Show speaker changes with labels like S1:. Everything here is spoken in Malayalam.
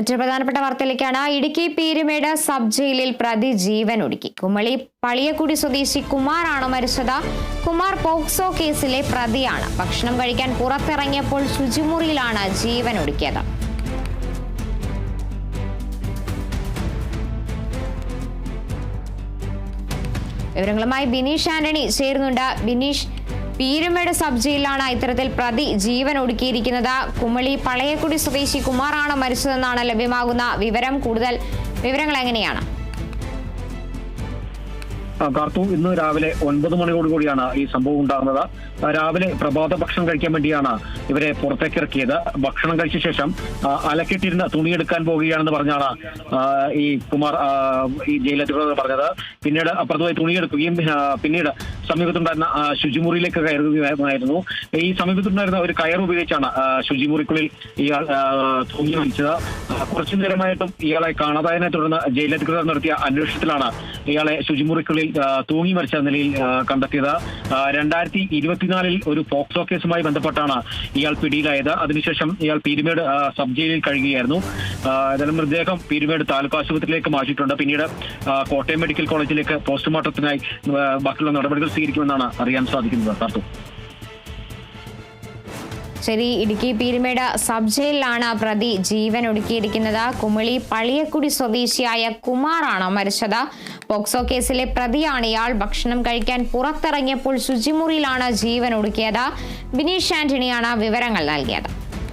S1: മറ്റൊരു പ്രധാനപ്പെട്ട വാർത്തയിലേക്കാണ്. ഇടുക്കി പീരുമേട് സബ് ജയിലിൽ പ്രതി ജീവൻ ഒടുക്കി. കുമളി പളിയക്കുടി സ്വദേശി കുമാറാണ് മരിച്ചത്. കുമാർ പോക്സോ കേസിലെ പ്രതിയാണ്. ഭക്ഷണം കഴിക്കാൻ പുറത്തിറങ്ങിയപ്പോൾ ശുചിമുറിയിലാണ് ജീവൻ ഒടുക്കിയത്. വിവരങ്ങളുമായി ബിനീഷ് ആന്റണി ചേരുന്നുണ്ട്. ബിനീഷ് പീരുമേട് സബ് ജയിലിലാണ് ഇത്തരത്തിൽ പ്രതി ജീവൻ ഒടുക്കിയിരിക്കുന്നത്. കുമളി പളയക്കുടി സ്വദേശി കുമാറാണ് മരിച്ചതെന്നാണ് ലഭ്യമാകുന്ന വിവരം. കൂടുതൽ വിവരങ്ങൾ എങ്ങനെയാണ്?
S2: കാർത്തു ഇന്ന് രാവിലെ ഒൻപത് മണിയോടുകൂടിയാണ് ഈ സംഭവം ഉണ്ടാകുന്നത്. രാവിലെ പ്രഭാത ഭക്ഷണം കഴിക്കാൻ വേണ്ടിയാണ് ഇവരെ പുറത്തേക്ക് ഇറക്കിയത് ഭക്ഷണം കഴിച്ച ശേഷം അലക്കിട്ടിരുന്ന തുണിയെടുക്കാൻ പോവുകയാണെന്ന് പറഞ്ഞാണ് ഈ കുമാർ ഈ ജയിലധികൃതർ പറഞ്ഞത്. പിന്നീട് അപ്പുറത്തുപോയി തുണിയെടുക്കുകയും പിന്നീട് സമീപത്തുണ്ടായിരുന്ന ശുചിമുറിയിലേക്ക് കയറുകയായിരുന്നു ഈ സമീപത്തുണ്ടായിരുന്ന ഒരു കയർ ഉപയോഗിച്ചാണ് ശുചിമുറിക്കുള്ളിൽ ഇയാൾ തൂങ്ങി മരിച്ചത് കുറച്ചു നേരമായിട്ടും ഇയാളെ കാണാതായതിനെ തുടർന്ന് ജയിലധികൃതർ നടത്തിയ അന്വേഷണത്തിലാണ് ഇയാളെ ശുചിമുറിക്കുള്ളിൽ തൂങ്ങി മരിച്ച നിലയിൽ കണ്ടെത്തിയത്. രണ്ടായിരത്തി ഇരുപത്തിനാലിൽ ഒരു പോക്സോ കേസുമായി ബന്ധപ്പെട്ടാണ് ഇയാൾ പിടിയിലായത്. അതിനുശേഷം ഇയാൾ പീരുമേട് സബ് ജയിലിൽ കഴിയുകയായിരുന്നു. ഏതായാലും മൃതദേഹം പീരുമേട് താലൂക്ക് ആശുപത്രിയിലേക്ക് മാറ്റിയിട്ടുണ്ട്. പിന്നീട് കോട്ടയം മെഡിക്കൽ കോളേജിലേക്ക് പോസ്റ്റ്മോർട്ടത്തിനായി ബാക്കിയുള്ള നടപടികൾ സ്വീകരിക്കുമെന്നാണ് അറിയാൻ സാധിക്കുന്നത് കാർത്തു
S1: ശരി ഇടുക്കി പീരുമേട് സബ് ജയിലിലാണ് പ്രതി ജീവൻ ഒടുക്കിയിരിക്കുന്നത്. കുമളി പള്ളിയക്കുടി സ്വദേശിയായ കുമാറാണ് മരിച്ചത്. പോക്സോ കേസിലെ പ്രതിയാണ്. ഇയാൾ ഭക്ഷണം കഴിക്കാൻ പുറത്തിറങ്ങിയപ്പോൾ ശുചിമുറിയിലാണ് ജീവൻ ഒടുക്കിയത്. ബിനീഷ് ആന്റണിയാണ് വിവരങ്ങൾ നൽകിയത്.